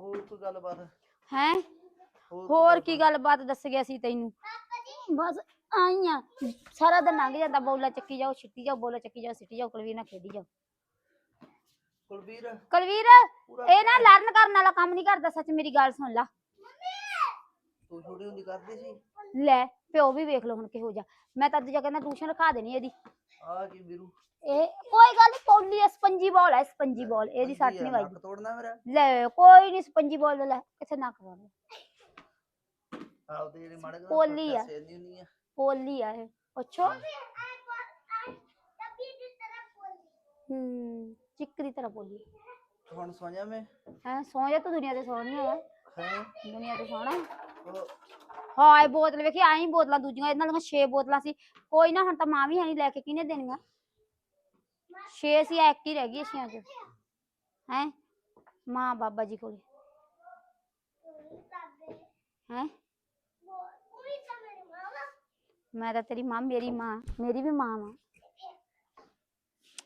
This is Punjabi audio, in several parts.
ਹੋਰ ਕੋਈ ਗੱਲਬਾਤ? ਹੈ? ਕੋਈ ਹੋਰ ਕੀ ਗੱਲਬਾਤ? ਦੱਸ ਗਿਆ ਸੀ ਤੈਨੂੰ ਬਸ ਆਈਆਂ ਸਾਰਾ ਦਿਨ ਲੰਘ ਜਾਂਦਾ ਬੋਲਾ ਚੱਕੀ ਜਾਓ ਛਿੱਟੀ ਜਾਓ ਬੋਲਾ ਚੱਕੀ ਜਾਓ ਸਿੱਟੀ ਜਾਓ ਕੁਲਵੀਰ ਨਾਲ ਖੇਡੀ ਜਾਓ। ਕੁਲਵੀਰ? ਕੁਲਵੀਰ ਇਹ ਨਾ ਲਰਨ ਕਰਨ ਵਾਲਾ ਕੰਮ ਨਹੀਂ ਕਰਦਾ ਸੱਚ ਮੇਰੀ ਗੱਲ ਸੁਣ ਲਾ। ਤੂੰ ਛੋਟੀ ਹੁੰਦੀ ਕਰਦੀ ਸੀ? ਲੈ ਪਿਓ ਵੀ ਵੇਖ ਲਓ ਹੁਣ ਕਿਹੋ ਜਿਹਾ। ਮੈਂ ਤਾਂ ਅੱਜ ਜਾ ਕਹਿੰਦਾ ਟਿਊਸ਼ਨ ਰਖਾ ਦੇਣੀ ਇਹਦੀ। ਆ ਕੀ ਵੀਰੂ? ਇਹ ਕੋਈ ਗੱਲ ਨਹੀਂ ਪੌਲੀ ਹੈ ਸਪੰਜੀ ਬਾਲ ਹੈ ਸਪੰਜੀ ਬਾਲ ਇਹਦੀ ਸੱਟ ਨਹੀਂ ਵੱਜਦੀ ਨੱਕ ਤੋੜਨਾ ਮੇਰਾ? ਲੈ ਕੋਈ ਨਹੀਂ ਸਪੰਜੀ ਬਾਲ ਲੈ ਕਿੱਥੇ ਨੱਕ ਵਾਲਾ ਆਪਦੇ ਜਿਹੜੇ ਮਾੜੇ ਪੋਲੀ ਆ। ਸੇਨੀ ਹੁੰਦੀ ਆ। ਪੋਲੀ ਆ ਇਹ ਅੱਛਾ ਹੂੰ। ਚਿੱਕ ਦੀ ਤਰ੍ਹਾਂ ਪੋਲੀ। ਹੁਣ ਸੋਇਆ ਮੈਂ। ਹੈ ਸੌਂ ਜਾ ਤੂੰ ਦੁਨੀਆ ਤੇ ਸੌਣੀ ਆ ਹੈ? ਦੁਨੀਆ ਤੇ ਸੌਣਾ। ਹਾਏ ਬੋਤਲ ਵੇਖੀ ਆਈ ਬੋਤਲਾਂ ਦੂਜੀਆਂ ਇਹਨਾਂ ਨਾਲ 6 ਬੋਤਲਾਂ ਸੀ। ਕੋਈ ਨਾ ਹੁਣ ਤਾਂ ਮਾਂ ਵੀ ਹੈ ਨਹੀਂ ਲੈ ਕੇ ਕਿਹਨੇ ਦੇਣੀਆਂ? 6 ਸੀ ਇੱਕ ਹੀ ਰਹਿ ਗਈ ਛਿਆਂ ਚ। ਹੈ? ਮਾਂ ਬਾਬਾ ਜੀ ਕੋਲੇ। ਹੈ? ਮੈਂ ਤਾਂ ਤੇਰੀ ਮਾਂ ਮੇਰੀ ਮਾਂ ਮੇਰੀ ਵੀ ਮਾਂ ਵਾ।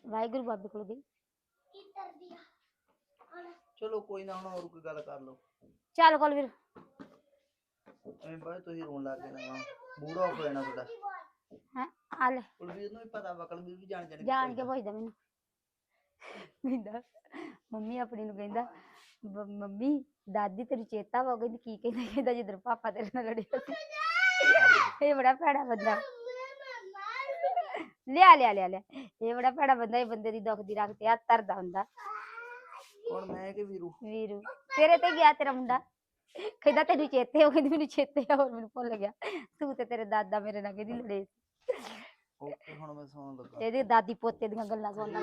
ਵਾਹਿਗੁਰੂ ਬਾਬੇ ਕੋਲ ਗਈ। ਚਲੋ ਕੋਈ ਨਾ ਹੁਣ ਹੋਰ ਕੋਈ ਗੱਲ ਕਰ ਲਓ। ਚੱਲ ਕੋਲ ਵੀਰ। ਐਵੇਂ ਬਾਅਦ ਤੁਸੀਂ ਰੋਣ ਲੱਗ ਗਏ ਨਾ ਬੂੜਾ ਹੋ ਜਾਣਾ ਤੁਹਾਡਾ। ਹੈ? ਆ ਲੈ। ਕੁਲਵੀਰ ਨੂੰ ਵੀ ਪਤਾ ਵਾ ਕੁਲਵੀਰ ਵੀ ਜਾਣ ਜਾਣ ਜਾਣ ਕੇ ਪੁੱਛਦਾ ਮੈਨੂੰ। ਕਹਿੰਦਾ ਮੰਮੀ ਆਪਣੀ ਨੂੰ ਕਹਿੰਦਾ "ਬ- ਮੰਮੀ ਦਾਦੀ ਤੈਨੂੰ ਚੇਤਾ ਵਾ ਉਹ ਕਹਿੰਦੀ ਕੀ ਕਹਿੰਦਾ ਕਹਿੰਦਾ ਜਿੱਦਣ ਪਾਪਾ ਤੇਰੇ ਨਾਲ ਲੜਿਆ ਸੀ। ਇਹ ਬੜਾ ਭੈੜਾ ਬੰਦਾ। ਲਿਆ ਲਿਆ ਲਿਆ ਲਿਆ। ਇਹ ਬੜਾ ਭੈੜਾ ਬੰਦਾ ਇਹ ਬੰਦੇ ਦੀ ਦੁੱਖ ਦੀ ਰੱਖ ਤੇ ਹੱਥ ਧਰਦਾ ਹੁੰਦਾ। ਹੁਣ ਮੈਂ ਕਿ ਵੀਰੂ? ਵੀਰੂ। ਤੇਰੇ ਤੇ ਗਿਆ ਤੇਰਾ ਮੁੰਡਾ। ਕਹਿੰਦਾ ਤੈਨੂੰ ਚੇਤੇ ਹੋ ਕਹਿੰਦੀ ਮੈਨੂੰ ਚੇਤੇ ਆ ਹੋਰ ਮੈਨੂੰ ਭੁੱਲ ਗਿਆ। ਤੂੰ ਤੇ ਤੇਰੇ ਦਾਦਾ ਮੇਰੇ ਨਾਲ ਕਹਿੰਦੀ ਲੜੇ। ਓਕੇ ਹੁਣ ਮੈਂ ਸੌਣ ਲੱਗਾ। ਇਹਦੀ ਦਾਦੀ ਪੋਤੇ ਦੀਆਂ ਗੱਲਾਂ ਸੁਣਦਾ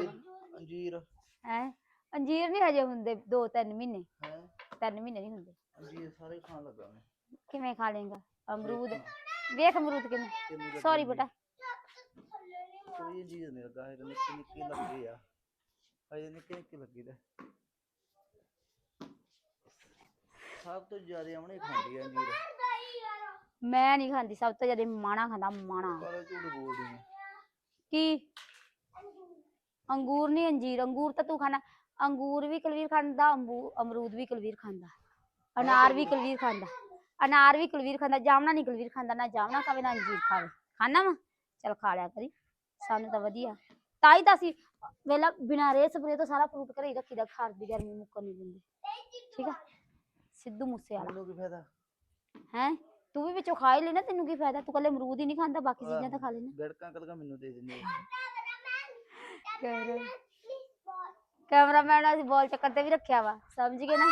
ਅੰਜੀਰ ਹੈ? ਅੰਜੀਰ ਨਹੀਂ ਹਜੇ ਹੁੰਦੇ ਦੋ ਤਿੰਨ ਮਹੀਨੇ। ਹੈ? ਮਹੀਨੇ ਨਹੀਂ ਹੁੰਦੇ। ਅੰਜੀਰ ਸਾਰੇ ਖਾਣ ਲੱਗਾ ਮੈਂ। ਕਿਵੇਂ ਖਾ ਲੇਗਾ ਅਮਰੂਦ। ਵੇਖ ਅਮਰੂਦ ਕਿਵੇਂ। ਸੌਰੀ। ਬੇਟਾ। ਕੋਈ ਅੰਜੀਰ ਨਹੀਂ ਲੱਗਾ ਹੈ ਨਿੱਕੇ ਨਿੱਕੇ ਲੱਗੇ ਆ। ਹਜੇ ਨਿੱਕੇ ਨਿੱਕੇ ਲੱਗੇ ਦਾ ਸਭ ਤੋਂ ਜ਼ਿਆਦਾ ਆਮਣੇ ਖਾਂਦੀ ਆ ਅੰਜੀਰ ਮੈਂ ਨਹੀਂ ਖਾਂਦੀ ਸਭ ਤੋਂ ਜ਼ਿਆਦਾ ਮਾਣਾ ਖਾਂਦਾ ਮਾਣਾ। ਪਰ ਝੂਠ ਬੋਲਦੀ ਆ। ਕੀ? ਅੰਗੂਰ ਨਹੀਂ ਅੰਜੀਰ। ਅੰਗੂਰ ਤਾਂ ਤੂੰ ਖਾਣਾ। ਅੰਗੂਰ ਵੀ ਕੁਲਵੀਰ ਖਾਂਦਾ ਅਮਰੂਦ ਵੀ ਕੁਲਵੀਰ ਖਾਂਦਾ। ਅਨਾਰ ਵੀ ਕੁਲਵੀਰ ਖਾਂਦਾ। ਅਨਾਰ ਵੀ ਕੁਲਵੀਰ ਖਾਂਦਾ ਜਾਮਣਾ ਨਹੀਂ ਕੁਲਵੀਰ ਖਾਂਦਾ ਨਾ ਜਾਮਣਾ ਖਾਵੇ ਨਾ ਅੰਜੀਰ ਖਾਵੇ। ਖਾਣਾ ਵਾ? ਚਲ ਖਾ ਲਿਆ ਕਰੀ। ਸਾਨੂੰ ਤਾਂ ਵਧੀਆ। ਤਾਂ ਹੀ ਤਾਂ ਅਸੀਂ ਵੇਲਾ ਬਿਨਾਂ ਰੇ ਸਪਰੇ ਤੋਂ ਸਾਰਾ ਫਰੂਟ ਘਰੇ ਹੀ ਰੱਖੀਦਾ ਘਰ ਦੀ ਗਰਮੀ ਮੁੱਕਣ ਨਹੀਂ ਦਿੰਦੇ। ਠੀਕ ਆ? ਸਿੱਧੂ ਮੂਸੇ ਵਾਲਾ ਮੈਨੂੰ ਕੀ ਫਾਇਦਾ? ਹੈ? ਤੂੰ ਵੀ ਵਿੱਚੋਂ ਖਾ ਹੀ ਲੈਣਾ ਤੈਨੂੰ ਕੀ ਫਾਇਦਾ? ਤੂੰ ਕੱਲੇ ਅਮਰੂਦ ਹੀ ਨਹੀਂ ਖਾਂਦਾ ਬਾਕੀ ਚੀਜ਼ਾਂ ਤਾਂ ਖਾ ਲੈਣਾ ਗੜਕਾਂ ਕਲਕਾਂ ਮੈਨੂੰ ਦੇ ਦਿੰਦੇ ਕੈਮਰਾਮੈਨ ਅਸੀਂ ਬਾਲ ਚੱਕਰ ਤੇ ਵੀ ਰੱਖਿਆ ਵਾ ਸਮਝ ਗਏ ਨਾ?